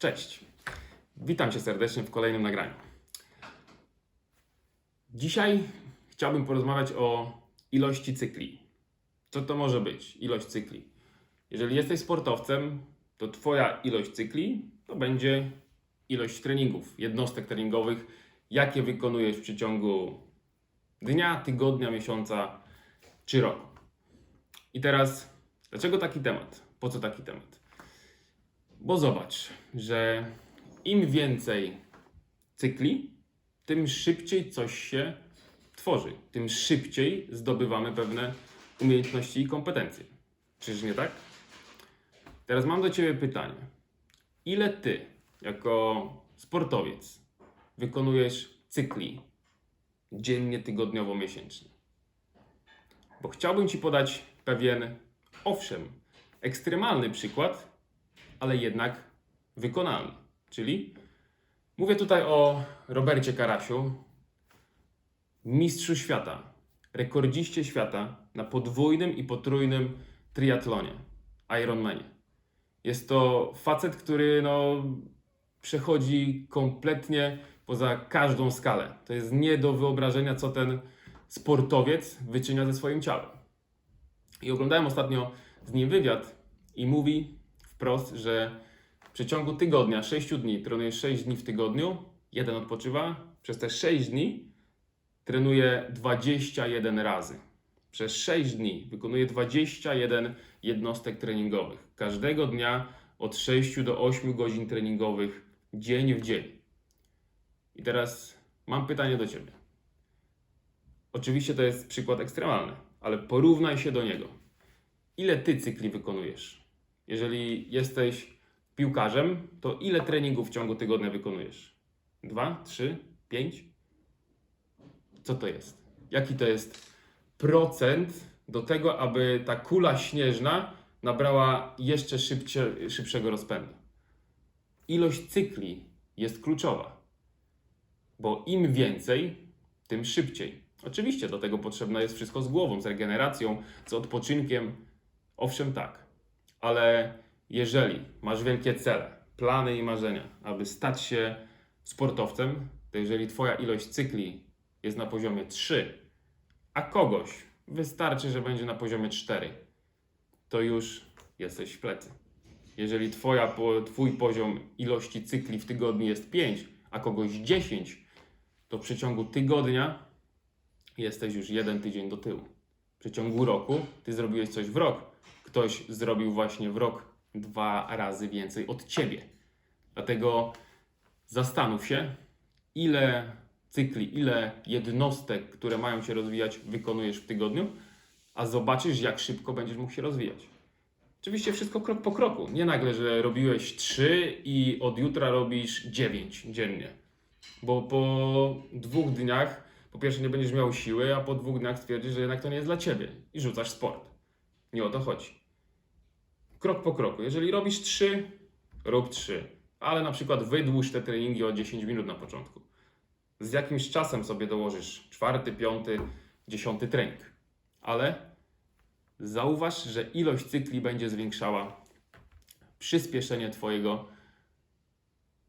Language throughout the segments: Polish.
Cześć. Witam Cię serdecznie w kolejnym nagraniu. Dzisiaj chciałbym porozmawiać o ilości cykli. Co to może być ilość cykli? Jeżeli jesteś sportowcem, to Twoja ilość cykli to będzie ilość treningów, jednostek treningowych, jakie wykonujesz w przeciągu dnia, tygodnia, miesiąca czy roku. I teraz, dlaczego taki temat? Po co taki temat? Bo zobacz, że im więcej cykli, tym szybciej coś się tworzy, tym szybciej zdobywamy pewne umiejętności i kompetencje. Czyż nie tak? Teraz mam do Ciebie pytanie. Ile Ty, jako sportowiec, wykonujesz cykli dziennie, tygodniowo, miesięcznie? Bo chciałbym Ci podać pewien, owszem, ekstremalny przykład, ale jednak wykonalny. Czyli mówię tutaj o Robercie Karasiu, mistrzu świata, rekordziście świata na podwójnym i potrójnym triatlonie, Ironmanie. Jest to facet, który no, przechodzi kompletnie poza każdą skalę. To jest nie do wyobrażenia, co ten sportowiec wyczynia ze swoim ciałem. I oglądałem ostatnio z nim wywiad i mówi wprost, że w przeciągu tygodnia, 6 dni, trenuje 6 dni w tygodniu, jeden odpoczywa, przez te 6 dni trenuje 21 razy. Przez 6 dni wykonuje 21 jednostek treningowych. Każdego dnia od 6 do 8 godzin treningowych, dzień w dzień. I teraz mam pytanie do Ciebie. Oczywiście to jest przykład ekstremalny, ale porównaj się do niego. Ile Ty cykli wykonujesz? Jeżeli jesteś piłkarzem, to ile treningów w ciągu tygodnia wykonujesz? Dwa, trzy, pięć? Co to jest? Jaki to jest procent do tego, aby ta kula śnieżna nabrała jeszcze szybcie, szybszego rozpędu? Ilość cykli jest kluczowa, bo im więcej, tym szybciej. Oczywiście do tego potrzebne jest wszystko z głową, z regeneracją, z odpoczynkiem. Owszem, tak, ale jeżeli masz wielkie cele, plany i marzenia, aby stać się sportowcem, to jeżeli Twoja ilość cykli jest na poziomie 3, a kogoś wystarczy, że będzie na poziomie 4, to już jesteś w plecy. Jeżeli twoja, Twój poziom ilości cykli w tygodniu jest 5, a kogoś 10, to w przeciągu tygodnia jesteś już jeden tydzień do tyłu. W przeciągu roku Ty zrobiłeś coś w rok, ktoś zrobił właśnie w rok dwa razy więcej od ciebie. Dlatego zastanów się, ile cykli, ile jednostek, które mają się rozwijać, wykonujesz w tygodniu, a zobaczysz, jak szybko będziesz mógł się rozwijać. Oczywiście wszystko krok po kroku. Nie nagle, że robiłeś 3 i od jutra robisz 9 dziennie. Bo po dwóch dniach, po pierwsze, nie będziesz miał siły, a po dwóch dniach stwierdzisz, że jednak to nie jest dla ciebie i rzucasz sport. Nie o to chodzi krok po kroku. Jeżeli robisz 3, rób 3, ale na przykład wydłuż te treningi o 10 minut na początku. Z jakimś czasem sobie dołożysz czwarty, piąty, dziesiąty trening. Ale zauważ, że ilość cykli będzie zwiększała przyspieszenie Twojego,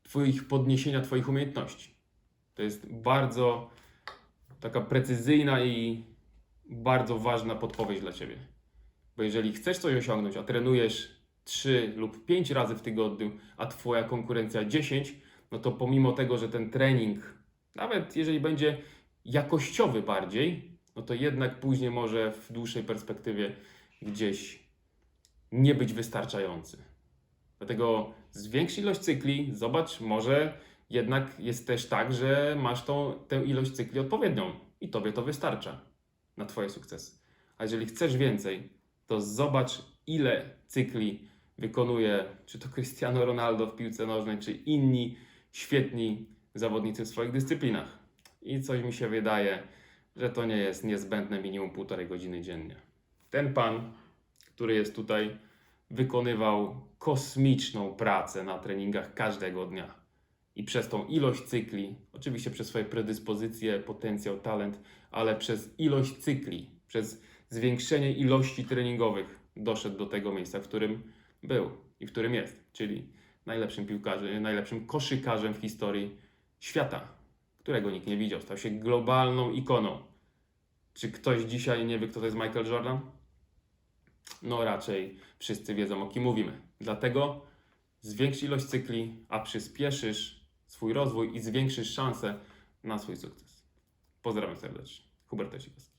Twoich podniesienia Twoich umiejętności. To jest bardzo taka precyzyjna i bardzo ważna podpowiedź dla Ciebie. Bo jeżeli chcesz coś osiągnąć, a trenujesz 3 lub 5 razy w tygodniu, a Twoja konkurencja 10, no to pomimo tego, że ten trening, nawet jeżeli będzie jakościowy bardziej, no to jednak później może w dłuższej perspektywie gdzieś nie być wystarczający. Dlatego zwiększ ilość cykli, zobacz, może jednak jest też tak, że masz tą, tę ilość cykli odpowiednią i Tobie to wystarcza na Twoje sukcesy. A jeżeli chcesz więcej, to zobacz, ile cykli wykonuje, czy to Cristiano Ronaldo w piłce nożnej, czy inni świetni zawodnicy w swoich dyscyplinach. I coś mi się wydaje, że to nie jest niezbędne minimum półtorej godziny dziennie. Ten pan, który jest tutaj, wykonywał kosmiczną pracę na treningach każdego dnia. I przez tą ilość cykli, oczywiście przez swoje predyspozycje, potencjał, talent, ale przez ilość cykli, przez zwiększenie ilości treningowych doszedł do tego miejsca, w którym był i w którym jest. Czyli najlepszym piłkarzem, najlepszym koszykarzem w historii świata, którego nikt nie widział. Stał się globalną ikoną. Czy ktoś dzisiaj nie wie, kto to jest Michael Jordan? No raczej wszyscy wiedzą, o kim mówimy. Dlatego zwiększ ilość cykli, a przyspieszysz swój rozwój i zwiększysz szanse na swój sukces. Pozdrawiam serdecznie. Hubert Osikas.